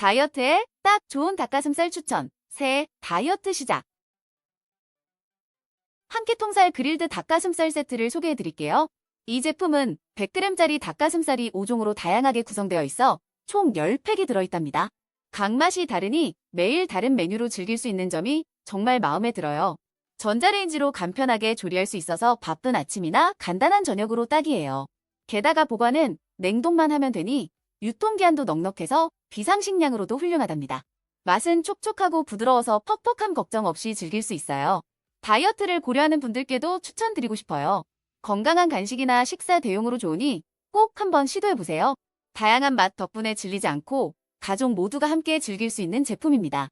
다이어트에 딱 좋은 닭가슴살 추천. 새해 다이어트 시작. 한 끼 통살 그릴드 닭가슴살 세트를 소개해 드릴게요. 이 제품은 100g짜리 닭가슴살이 5종으로 다양하게 구성되어 있어 총 10팩이 들어있답니다. 각 맛이 다르니 매일 다른 메뉴로 즐길 수 있는 점이 정말 마음에 들어요. 전자레인지로 간편하게 조리할 수 있어서 바쁜 아침이나 간단한 저녁으로 딱이에요. 게다가 보관은 냉동만 하면 되니 유통기한도 넉넉해서 비상식량으로도 훌륭하답니다. 맛은 촉촉하고 부드러워서 퍽퍽함 걱정 없이 즐길 수 있어요. 다이어트를 고려하는 분들께도 추천드리고 싶어요. 건강한 간식이나 식사 대용으로 좋으니 꼭 한번 시도해보세요. 다양한 맛 덕분에 질리지 않고 가족 모두가 함께 즐길 수 있는 제품입니다.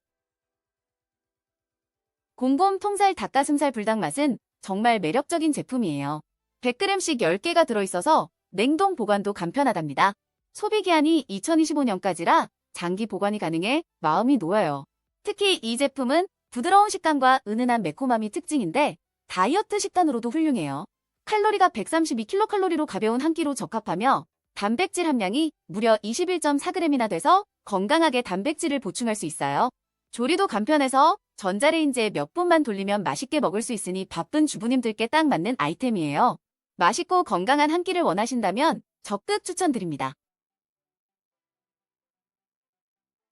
곰곰 통살 닭가슴살 불닭 맛은 정말 매력적인 제품이에요. 100g씩 10개가 들어있어서 냉동 보관도 간편하답니다. 소비기한이 2025년까지라 장기 보관이 가능해 마음이 놓여요. 특히 이 제품은 부드러운 식감과 은은한 매콤함이 특징인데 다이어트 식단으로도 훌륭해요. 칼로리가 132kcal로 가벼운 한 끼로 적합하며 단백질 함량이 무려 21.4g이나 돼서 건강하게 단백질을 보충할 수 있어요. 조리도 간편해서 전자레인지에 몇 분만 돌리면 맛있게 먹을 수 있으니 바쁜 주부님들께 딱 맞는 아이템이에요. 맛있고 건강한 한 끼를 원하신다면 적극 추천드립니다.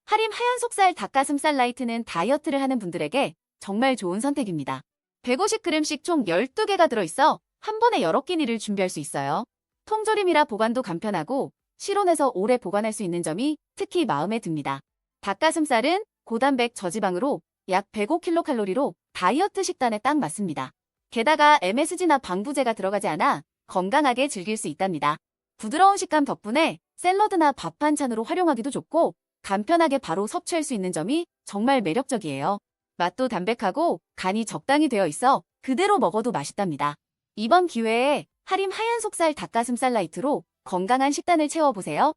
하림 하얀 속살 닭가슴살 라이트는 다이어트를 하는 분들에게 정말 좋은 선택입니다. 150g씩 총 12개가 들어있어 한 번에 여러 끼니를 준비할 수 있어요. 통조림이라 보관도 간편하고 실온에서 오래 보관할 수 있는 점이 특히 마음에 듭니다. 닭가슴살은 고단백 저지방으로 약 105kcal로 다이어트 식단에 딱 맞습니다. 게다가 MSG나 방부제가 들어가지 않아 건강하게 즐길 수 있답니다. 부드러운 식감 덕분에 샐러드나 밥 반찬으로 활용하기도 좋고 간편하게 바로 섭취할 수 있는 점이 정말 매력적이에요. 맛도 담백하고 간이 적당히 되어 있어 그대로 먹어도 맛있답니다. 이번 기회에 하림 하얀 속살 닭가슴살 라이트로 건강한 식단을 채워보세요.